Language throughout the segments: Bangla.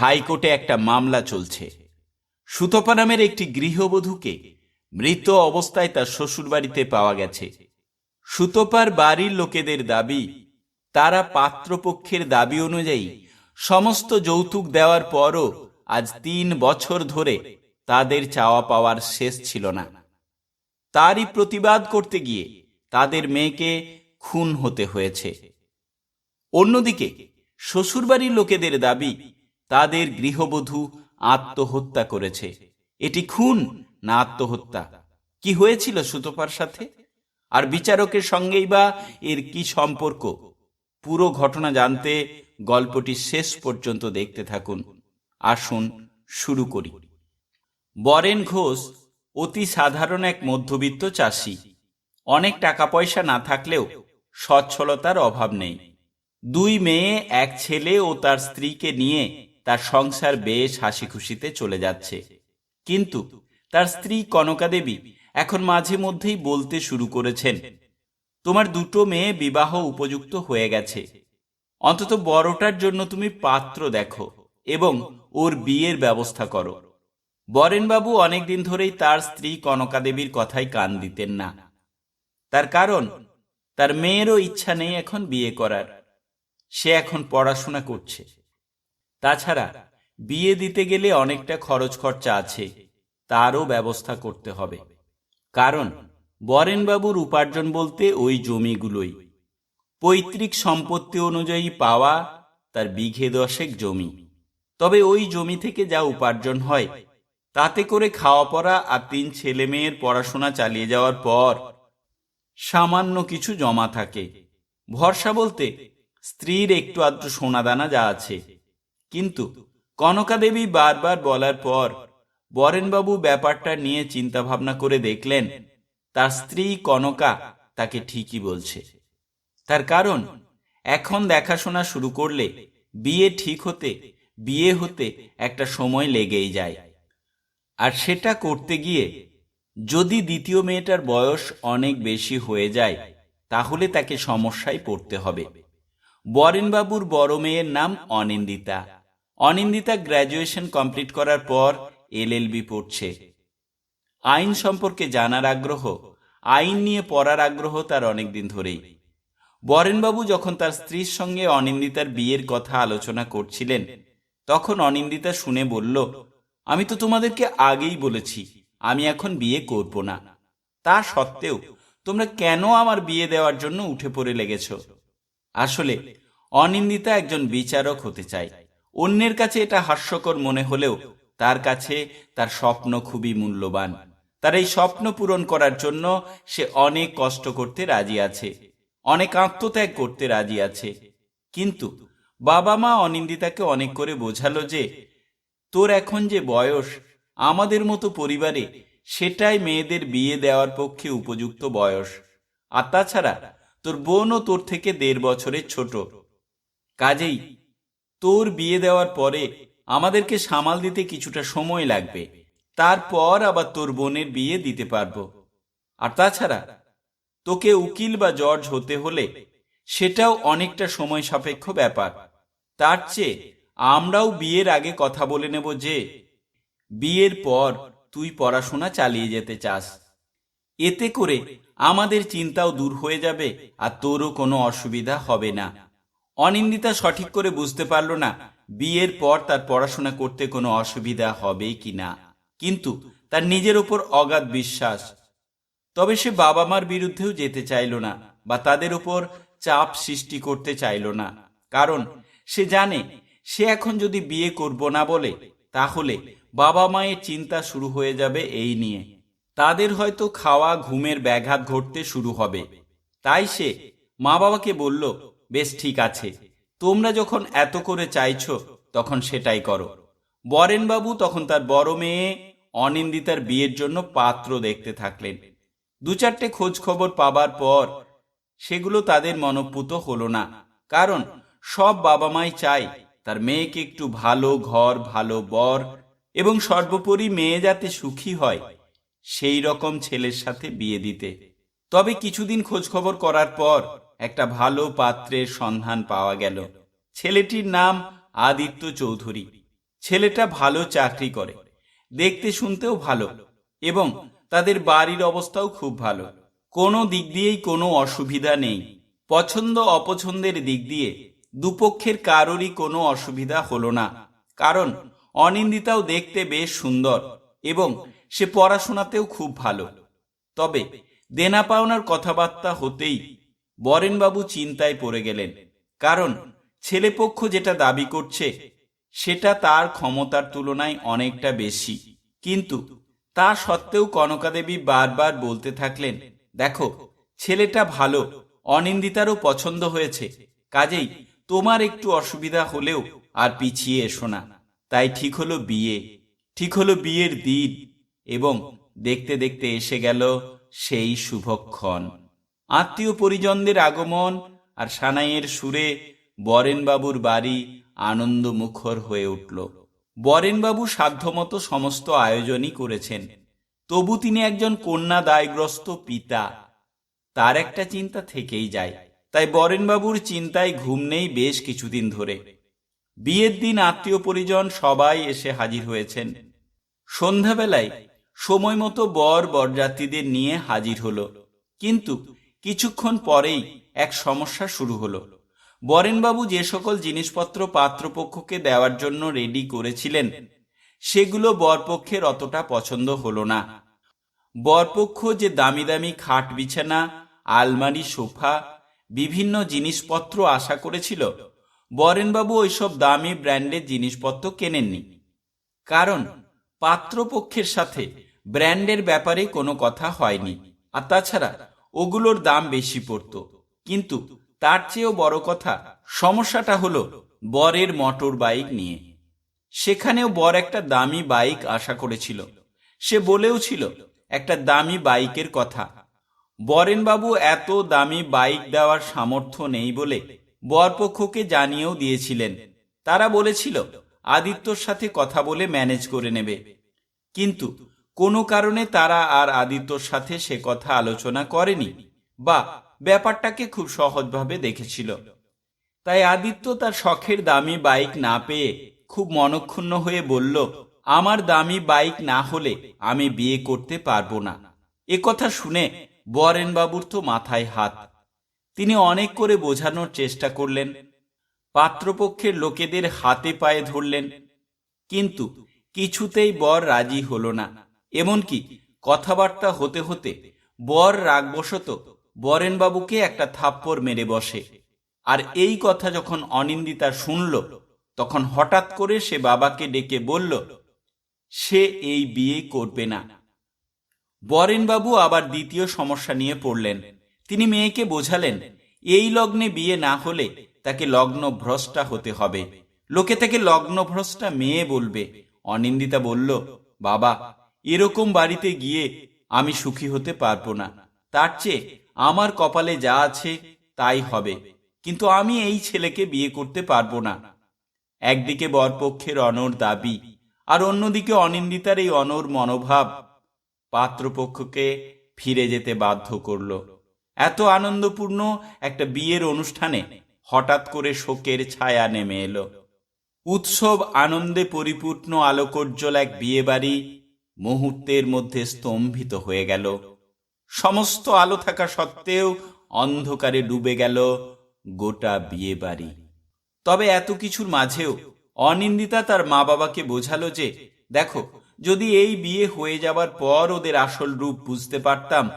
হাইকোর্টে একটা মামলা চলছে। সুতপা নামের একটি গৃহবধূকে মৃত অবস্থায় তার শ্বশুরবাড়িতে পাওয়া গেছে। সুতপার বাড়ির লোকেদের দাবি, তারা পাত্রপক্ষের দাবি অনুযায়ী সমস্ত যৌতুক দেওয়ার পরও আজ তিন বছর ধরে তাদের চাওয়া পাওয়ার শেষ ছিল না। তারই প্রতিবাদ করতে গিয়ে তাদের মেয়েকে খুন হতে হয়েছে। অন্যদিকে শ্বশুরবাড়ির লোকেদের দাবি তাদের গৃহবধূ আত্মহত্যা করেছে। এটি খুন না আত্মহত্যা? কি হয়েছিল সুতপার সাথে? আর বিচারকের সঙ্গেই বা এর কি সম্পর্ক? পুরো ঘটনা জানতে গল্পটি শেষ পর্যন্ত দেখতে থাকুন। আসুন শুরু করি। বরেন ঘোষ অতি সাধারণ এক মধ্যবিত্ত চাষি। অনেক টাকা পয়সা না থাকলেও সচ্ছলতার অভাব নেই। দুই মেয়ে, এক ছেলে ও তার স্ত্রীকে নিয়ে তার সংসার বেশ হাসি খুশিতে চলে যাচ্ছে। কিন্তু তার স্ত্রী কনকা দেবী এখন মাঝে মধ্যেই বলতে শুরু করেছেন, তোমার দুটো মেয়ে বিবাহ উপযুক্ত হয়ে গেছে। অন্তত বড়টার জন্য তুমি পাত্র দেখো এবং ওর বিয়ের ব্যবস্থা করো। বরেনবাবু অনেকদিন ধরেই তার স্ত্রী কনকা দেবীর কথায় কান দিতেন না। তার কারণ, তার মেয়েরও ইচ্ছা নেই এখন বিয়ে করার। সে এখন পড়াশোনা করছে। তাছাড়া, বিয়ে দিতে গেলে অনেকটা খরচ খরচা আছে, তারও ব্যবস্থা করতে হবে। কারণ, বরেনবাবুর উপার্জন বলতে ওই জমিগুলোই। পৈতৃক সম্পত্তি অনুযায়ী পাওয়া তার বিঘে দশেক জমি। তবে ওই জমি থেকে যা উপার্জন হয়, তাতে করে খাওয়া পড়া আর তিন ছেলে মেয়ের পড়াশোনা চালিয়ে যাওয়ার পর সামান্য কিছু জমা থাকে। ভরসা বলতে, স্ত্রীর একটু আধটু সোনাদানা যা আছে। কিন্তু কনকা দেবী বারবার বলার পর বরেনবাবু ব্যাপারটা নিয়ে চিন্তা ভাবনা করে দেখলেন, তার স্ত্রী কনকা তাকে ঠিকই বলছে। তার কারণ, এখন দেখাশোনা শুরু করলে বিয়ে ঠিক হতে, বিয়ে হতে একটা সময় লেগেই যায়। আর সেটা করতে গিয়ে যদি দ্বিতীয় মেয়েটার বয়স অনেক বেশি হয়ে যায়, তাহলে তাকে সমস্যায় পড়তে হবে। বরেনবাবুর বড় মেয়ের নাম অনিন্দিতা। অনিন্দিতা গ্র্যাজুয়েশন কমপ্লিট করার পর এলএলবি পড়ছে। আইন সম্পর্কে জানার আগ্রহ, আইন নিয়ে পড়ার আগ্রহ তার অনেকদিন ধরেই। বরেনবাবু যখন তার স্ত্রীর সঙ্গে অনিন্দিতার বিয়ের কথা আলোচনা করছিলেন, তখন অনিন্দিতা শুনে বলল, আমি তো তোমাদেরকে আগেই বলেছি, আমি এখন বিয়ে করব না। তা সত্ত্বেও তোমরা কেন আমার বিয়ে দেওয়ার জন্য উঠে পড়ে লেগেছ? আসলে অনিন্দিতা একজন বিচারক হতে চায়। অন্যের কাছে এটা হাস্যকর মনে হলেও তার কাছে তার স্বপ্ন খুবই মূল্যবান। তার এই স্বপ্ন পূরণ করার জন্য সে অনেক কষ্ট করতে রাজি আছে, অনেক আত্মত্যাগ করতে রাজি আছে। কিন্তু বাবা মা অনিন্দিতাকে অনেক করে বোঝালো যে, তোর এখন যে বয়স, আমাদের মতো পরিবারে সেটাই মেয়েদের বিয়ে দেওয়ার পক্ষে উপযুক্ত বয়স। আর তাছাড়া তোর বোনও তোর থেকে দেড় বছরের ছোট। কাজেই তোর বিয়ে দেওয়ার পরে আমাদেরকে সামাল দিতে কিছুটা সময় লাগবে। তারপর আবার তোর বোনের বিয়ে দিতে পারব। আর তাছাড়া, তোকে উকিল বা জজ হতে হলে সেটাও অনেকটা সময় সাপেক্ষ ব্যাপার। তার চেয়ে আমরাও বিয়ের আগে কথা বলে নেব যে, বিয়ের পর তুই পড়াশোনা চালিয়ে যেতে চাস। এতে করে আমাদের চিন্তাও দূর হয়ে যাবে আর তোরও কোনো অসুবিধা হবে না। অনিন্দিতা সঠিক করে বুঝতে পারল না, বিয়ের পর তার পড়াশোনা করতে কোনো অসুবিধা হবে কি না। কিন্তু তার নিজের ওপর অগাধ বিশ্বাস। তবে সে বাবা মার বিরুদ্ধেও যেতে চাইল না বা তাদের উপর চাপ সৃষ্টি করতে চাইল না। কারণ সে জানে, সে এখন যদি বিয়ে করব না বলে, তাহলে বাবা মায়ের চিন্তা শুরু হয়ে যাবে এই নিয়ে। তাদের হয়তো খাওয়া, ঘুমের ব্যাঘাত ঘটতে শুরু হবে। তাই সে মা বাবাকে বলল বেশ ঠিক আছে। তোমরা যখন এত করে চাইছো, তখন সেটাই করো। বরেনবাবু তখন তার বড় মেয়ে অনিন্দিতার বিয়ের জন্য পাত্র দেখতে থাকলেন। দু চারটে খোঁজ খবর পাবার পর সেগুলো তাদের মনপুত হলো না। কারণ সব বাবা মাই চায় তার মেয়েকে একটু ভালো ঘর, ভালো বর এবং সর্বোপরি মেয়ে যাতে সুখী হয়, সেই রকম ছেলের সাথে বিয়ে দিতে। তবে কিছুদিন খোঁজ খবর করার পর একটা ভালো পাত্রের সন্ধান পাওয়া গেল। ছেলেটির নাম আদিত্য চৌধুরী। ছেলেটা ভালো চাকরি করে, দেখতে শুনতেও ভালো এবং তাদের বাড়ির অবস্থাও খুব ভালো। কোনো দিক দিয়েই কোনো অসুবিধা নেই। পছন্দ অপছন্দের দিক দিয়ে দুপক্ষের কারোরই কোনো অসুবিধা হলো না। কারণ অনিন্দিতাও দেখতে বেশ সুন্দর এবং সে পড়াশোনাতেও খুব ভালো। তবে দেনা পাওনার কথাবার্তা হতেই বরেনবাবু চিন্তায় পড়ে গেলেন। কারণ ছেলেপক্ষ যেটা দাবি করছে, সেটা তার ক্ষমতার তুলনায় অনেকটা বেশি। কিন্তু তা সত্ত্বেও কনকাদেবী বারবার বলতে থাকলেন, দেখো, ছেলেটা ভালো, অনিন্দিতারও পছন্দ হয়েছে। কাজেই তোমার একটু অসুবিধা হলেও আর পিছিয়ে এসো না। তাই ঠিক হলো বিয়ে। ঠিক হলো বিয়ের দিন এবং দেখতে দেখতে এসে গেল সেই শুভক্ষণ। আত্মীয় পরিজনদের আগমন আর সানাইয়ের সুরে বরেনবাবুর বাড়ি আনন্দ মুখর হয়ে উঠল। বরেনবাবু সাধ্যমতো সমস্ত আয়োজনই করেছেন। তবু তিনি একজন কন্যা দায়গ্রস্ত পিতা। তার একটা চিন্তা থেকেই যায়। তাই বরেনবাবুর চিন্তায় ঘুম নেই বেশ কিছুদিন ধরে। বিয়ের দিন আত্মীয় পরিজন সবাই এসে হাজির হয়েছেন। সন্ধ্যাবেলায় সময় মতো বর বরযাত্রীদের নিয়ে হাজির হলো। কিন্তু কিছুক্ষণ পরেই এক সমস্যা শুরু হলো। বরেনবাবু যে সকল জিনিসপত্র পাত্রপক্ষকে দেওয়ার জন্য রেডি করেছিলেন, সেগুলো বরপক্ষের অতটা পছন্দ হলো না। বরপক্ষ যে দামি দামি খাট বিছানা, আলমারি, সোফা, বিভিন্ন জিনিসপত্র আশা করেছিল, বরেনবাবু ওইসব দামি ব্র্যান্ডের জিনিসপত্র কেনেননি। কারণ পাত্রপক্ষের সাথে ব্র্যান্ডের ব্যাপারে কোনো কথা হয়নি। আর তাছাড়া ওগুলোর দাম বেশি পড়ত। কিন্তু তার চেয়েও বড় কথা, সমস্যাটা হলো বরের মোটর বাইক নিয়ে। সেখানেও বর একটা দামি বাইক আশা করেছিল। সে বলেও ছিল, একটা দামি বাইকের কথা। বরেনবাবু এত দামি বাইক দেওয়ার সামর্থ্য নেই বলে বরপক্ষকে জানিয়েও দিয়েছিলেন। তারা বলেছিল, আদিত্যর সাথে কথা বলে ম্যানেজ করে নেবে। কিন্তু কোনো কারণে তারা আর আদিত্যর সাথে সে কথা আলোচনা করেনি বা ব্যাপারটাকে খুব সহজভাবে দেখেছিল। তাই আদিত্য তার শখের দামি বাইক না পেয়ে খুব মনক্ষুণ্ণ হয়ে বলল, আমার দামি বাইক না হলে আমি বিয়ে করতে পারব না। এ কথা শুনে বরেন বাবুর তো মাথায় হাত। তিনি অনেক করে বোঝানোর চেষ্টা করলেন, পাত্রপক্ষের লোকেদের হাতে পায়ে ধরলেন, কিন্তু কিছুতেই বর রাজি হলো না। এমনকি কথাবার্তা হতে হতে বর রাগবশত বরেনবাবুকে একটা থাপ্পড় মেরে বসে। আর এই কথা যখন অনিন্দিতা শুনল, তখন হঠাৎ করে সে বাবাকে ডেকে বলল, সে এই বিয়ে করবে না। বরেনবাবু আবার দ্বিতীয় সমস্যা নিয়ে পড়লেন। তিনি মেয়েকে বোঝালেন, এই লগ্নে বিয়ে না হলে তাকে লগ্ন ভ্রষ্টা হতে হবে। লোকে তাকে লগ্ন ভ্রষ্টা মেয়ে বলবে। অনিন্দিতা বলল, বাবা এরকম বাড়িতে গিয়ে আমি সুখী হতে পারব না। তার চেয়ে আমার কপালে যা আছে তাই হবে। কিন্তু আমি এই ছেলেকে বিয়ে করতে পারব না। একদিকে বরপক্ষের অনর দাবি, আর অন্যদিকে অনিন্দিতার এই অনর মনোভাব পাত্রপক্ষকে ফিরে যেতে বাধ্য করল। এত আনন্দপূর্ণ একটা বিয়ের অনুষ্ঠানে হঠাৎ করে শোকের ছায়া নেমে এলো। উৎসব আনন্দে পরিপূর্ণ আলোকোজ্জ্বল এক বিয়ে বাড়ি মুহূর্তের মধ্যে স্তম্ভিত হয়ে গেল। সমস্ত আলো থাকা সত্ত্বেও অন্ধকারে ডুবে গেল গোটা বিয়ে বাড়ি। তবে এত কিছুর মাঝেও অনিন্দিতা তার মা বাবাকে বোঝালো যে, দেখো, যদি এই বিয়ে হয়ে যাবার পর ওদের আসল রূপ বুঝতে পারতাম,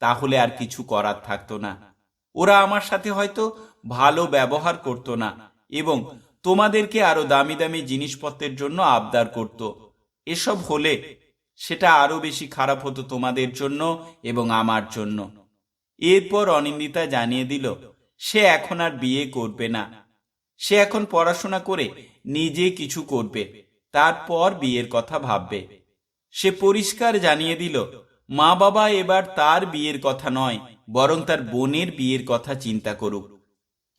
তাহলে আর কিছু করার থাকতো না। ওরা আমার সাথে হয়তো ভালো ব্যবহার করতো না এবং তোমাদেরকে আরও দামি দামি জিনিসপত্রের জন্য আবদার করত। এসব হলে সেটা আরও বেশি খারাপ হতো তোমাদের জন্য এবং আমার জন্য। এরপর অনিন্দিতা জানিয়ে দিল, সে এখন আর বিয়ে করবে না। সে এখন পড়াশোনা করে নিজে কিছু করবে, তারপর বিয়ের কথা ভাববে। সে পরিষ্কার জানিয়ে দিল, মা বাবা এবার তার বিয়ের কথা নয়, বরং তার বোনের বিয়ের কথা চিন্তা করুক।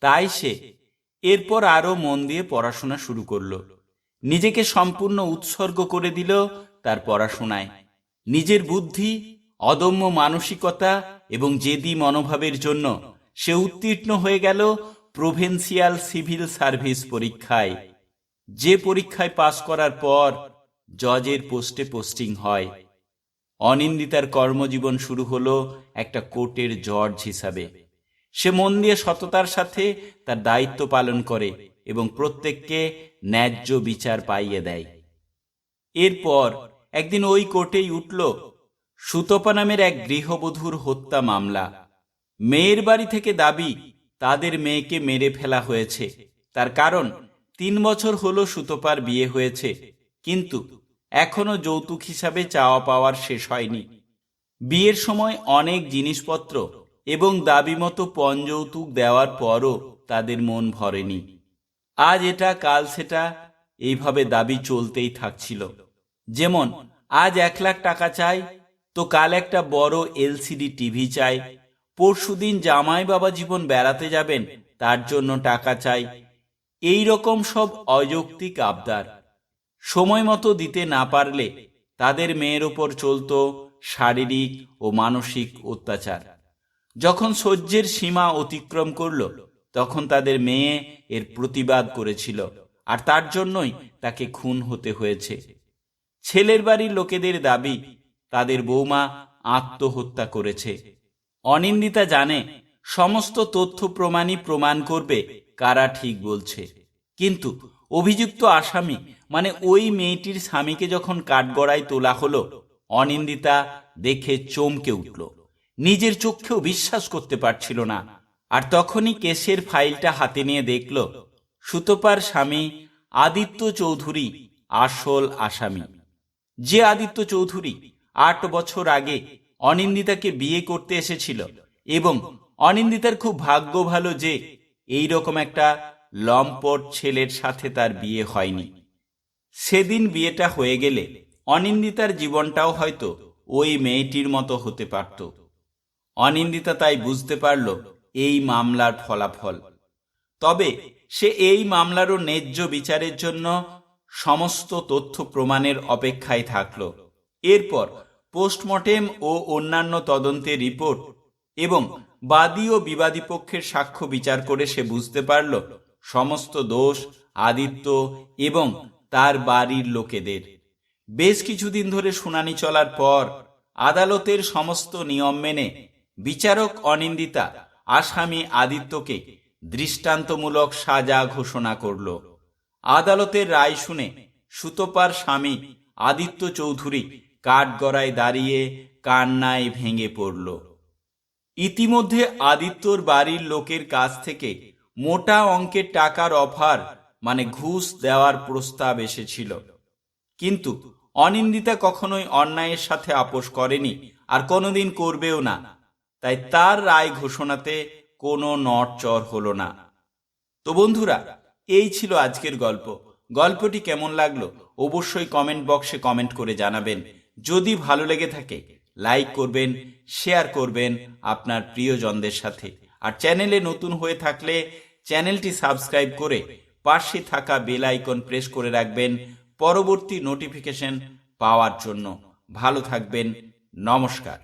তাই সে এরপর আরও মন দিয়ে পড়াশোনা শুরু করল। নিজেকে সম্পূর্ণ উৎসর্গ করে দিল তার পড়াশোনায়। নিজের বুদ্ধি, অদম্য মানসিকতা এবং জেদি মনোভাবের জন্য সে উত্তীর্ণ হয়ে গেল প্রভিন্সিয়াল সিভিল সার্ভিস পরীক্ষায়। যে পরীক্ষায় পাশ করার পর জজের পোস্টে পোস্টিং হয়। অনিন্দিতার কর্মজীবন শুরু হলো একটা কোর্টের জজ হিসাবে। সে মন দিয়ে সততার সাথে তার দায়িত্ব পালন করে এবং প্রত্যেককে ন্যায্য বিচার পাইয়ে দেয়। এরপর একদিন ওই কোর্টেই উঠল সুতপা নামের এক গৃহবধূর হত্যা মামলা। মেয়ের বাড়ি থেকে দাবি, তাদের মেয়েকে মেরে ফেলা হয়েছে। তার কারণ, তিন বছর হলো সুতপার বিয়ে হয়েছে, কিন্তু এখনও যৌতুক হিসাবে চাওয়া পাওয়ার শেষ হয়নি। বিয়ের সময় অনেক জিনিসপত্র এবং দাবি মতো পণ যৌতুক দেওয়ার পরও তাদের মন ভরেনি। আজ এটা, কাল সেটা এইভাবে দাবি চলতেই থাকছিল। যেমন, আজ এক লাখ টাকা চাই, তো কাল একটা বড় এলসিডি টিভি চাই পরশুদিন জামাই বাবা জীবন বেড়াতে যাবেন, তার জন্য টাকা চাই। এই রকম সব অযৌক্তিক আবদার। সময় মতো দিতে না পারলে তাদের মেয়ের ওপর চলত শারীরিক ও মানসিক অত্যাচার। যখন সহ্যের সীমা অতিক্রম করল, তখন তাদের মেয়ে এর প্রতিবাদ করেছিল। আর তার জন্যই তাকে খুন হতে হয়েছে। ছেলের বাড়ির লোকেদের দাবি, তাদের বৌমা আত্মহত্যা করেছে। অনিন্দিতা জানে সমস্ত তথ্য প্রমাণই প্রমাণ করবে কারা ঠিক বলছে। কিন্তু অভিযুক্ত আসামি মানে ওই মেয়েটির স্বামীকে যখন কাঠগড়ায় তোলা হলো, অনিন্দিতা দেখে চমকে উঠল। নিজের চোখেও বিশ্বাস করতে পারছিল না। আর তখনই কেসের ফাইলটা হাতে নিয়ে দেখল সুতপার স্বামী আদিত্য চৌধুরী, আসল আসামি। যে আদিত্য চৌধুরী আট বছর আগে অনিন্দিতাকে বিয়ে করতে এসেছিল এবং অনিন্দিতার খুব ভাগ্য ভালো যে এই রকম একটা লম্পট ছেলের সাথে তার বিয়ে হয়নি। সেদিন বিয়েটা হয়ে গেলে অনিন্দিতার জীবনটাও হয়তো ওই মেয়েটির মতো হতে পারত। অনিন্দিতা তাই বুঝতে পারল এই মামলার ফলাফল। তবে সে এই মামলারও ন্যায্য বিচারের জন্য সমস্ত তথ্য প্রমাণের অপেক্ষায় থাকল। এরপর পোস্টমর্টেম ও অন্যান্য তদন্তের রিপোর্ট এবং বাদী ও বিবাদী পক্ষের সাক্ষ্য বিচার করে সে বুঝতে পারল, সমস্ত দোষ, আদিত্য এবং তার বাড়ির লোকেদের। বেশ কিছুদিন ধরে শুনানি চলার পর আদালতের সমস্ত নিয়ম মেনে বিচারক অনিন্দিতা আসামি আদিত্যকে দৃষ্টান্তমূলক সাজা ঘোষণা করল। আদালতের রায় শুনে সুতপার স্বামী আদিত্য চৌধুরী কাঠগড়ায় দাঁড়িয়ে কান্নায় ভেঙে পড়ল। ইতিমধ্যে আদিত্যর বাড়ির লোকের কাছ থেকে মোটা অঙ্কের টাকার অফার মানে ঘুষ দেওয়ার প্রস্তাব এসেছিল। কিন্তু অনিন্দিতা কখনোই অন্যায়ের সাথে আপোষ করেনি আর কোনোদিন করবেও না। তাই তার রায় ঘোষণাতে কোনো নড়চড় হলো না। তো বন্ধুরা, এই ছিল আজকের গল্প। গল্পটি কেমন লাগল অবশ্যই কমেন্ট বক্সে কমেন্ট করে জানাবেন। যদি ভালো লেগে থাকে লাইক করবেন শেয়ার করবেন আপনার প্রিয়জনদের সাথে। আর চ্যানেলে নতুন হয়ে থাকলে চ্যানেলটি সাবস্ক্রাইব করে পাশে থাকা বেল আইকন প্রেস করে রাখবেন পরবর্তী নোটিফিকেশন পাওয়ার জন্য। ভালো থাকবেন, নমস্কার।